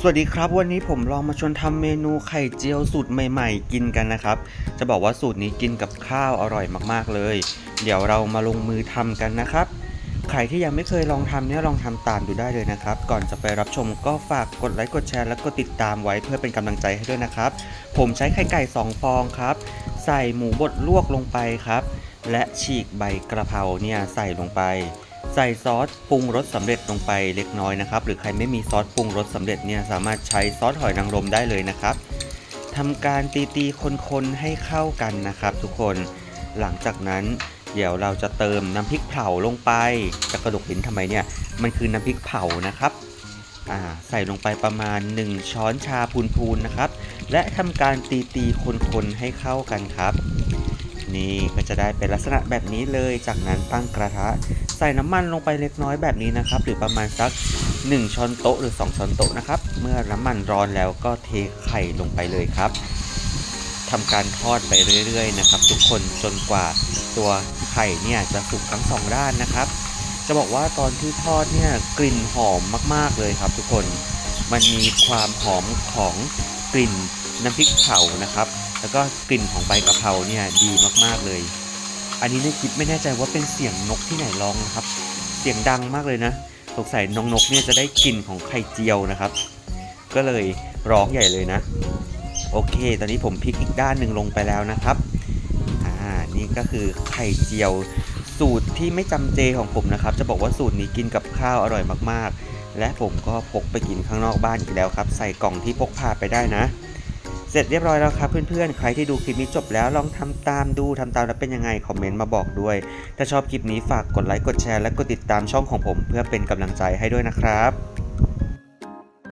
สวัสดีครับวันนี้ผมลองมาชวนทำเมนูไข่เจียวสูตรใหม่ ๆ กินกันนะครับ จะบอกว่าสูตรนี้กินกับข้าวอร่อยมากๆเลย เดี๋ยวเรามาลงมือทำกันนะครับ ใครที่ยังไม่เคยลองทำเนี่ยลองทำตามดูได้เลยนะครับ ก่อนจะไปรับชมก็ฝากกดไลค์กดแชร์และกดติดตามไว้เพื่อเป็นกำลังใจให้ด้วยนะครับ ผมใช้ไข่ไก่2ฟองครับ ใส่หมูบดลวกลงไปครับ และฉีกใบกระเพราเนี่ยใส่ลงไป ใส่ซอสปรุงรสสำเร็จลงไปเล็กน้อยนะครับ หรือใครไม่มีซอสปรุงรสสำเร็จเนี่ยสามารถใช้ซอสหอยนางรมได้เลยนะครับทำการตีตีๆคนๆให้เข้ากันนะครับ ทุกคนหลังจากนั้นเดี๋ยวเราจะเติมน้ำพริกเผาลงไปจะกระดกลิ้นทำไมเนี่ย มันคือน้ำพริกเผานะครับใส่ลงไปประมาณ 1 ช้อนชาพูนๆนะครับ และทำการตีตีๆคนๆให้เข้ากันครับ นี่ก็จะได้เป็นลักษณะแบบนี้เลย จากนั้นตั้งกระทะ ใส่น้ำมันลงไปเล็กน้อยแบบนี้นะครับ หรือประมาณสัก 1 ช้อนโต๊ะหรือ 2 ช้อนโต๊ะนะครับ เมื่อน้ำมันร้อนแล้วก็เทไข่ลงไปเลยครับทำการทอดไปเรื่อยๆนะครับ ทุกคนจนกว่าตัวไข่เนี่ยจะสุกทั้งสองด้านนะครับ จะบอกว่าตอนที่ทอดเนี่ยกลิ่นหอมมากๆเลยครับ ทุกคนมันมีความหอมของกลิ่นน้ำพริกเผานะครับ แล้วก็กลิ่นของใบกะเพราเนี่ยดีมากๆเลย อันนี้ในคลิปไม่แน่ใจว่าเป็นเสียงนกที่ไหนร้องนะครับ เสียงดังมากเลยนะสงสัยน้องนกเนี่ยจะได้กลิ่นของไข่เจียวนะครับ ก็เลยร้องใหญ่เลยนะ โอเค ตอนนี้ผมพลิกอีกด้านหนึ่งลงไปแล้วนะครับอ่านี่ก็คือไข่เจียว สูตรที่ไม่จำเจของผมนะครับ จะบอกว่าสูตรนี้กินกับข้าวอร่อยมากๆ และผมก็พกไปกินข้างนอกบ้านอีกแล้วครับ ใส่กล่องที่พกพาไปได้นะ เสร็จเรียบร้อยแล้วครับเพื่อนๆ ใครที่ดูคลิปนี้จบแล้วลองทำตามดูทำตามแล้วเป็นยังไงคอมเมนต์มาบอกด้วย ถ้าชอบคลิปนี้ฝากกดไลค์กดแชร์และกดติดตามช่องของผม เพื่อเป็นกำลังใจให้ด้วยนะครับ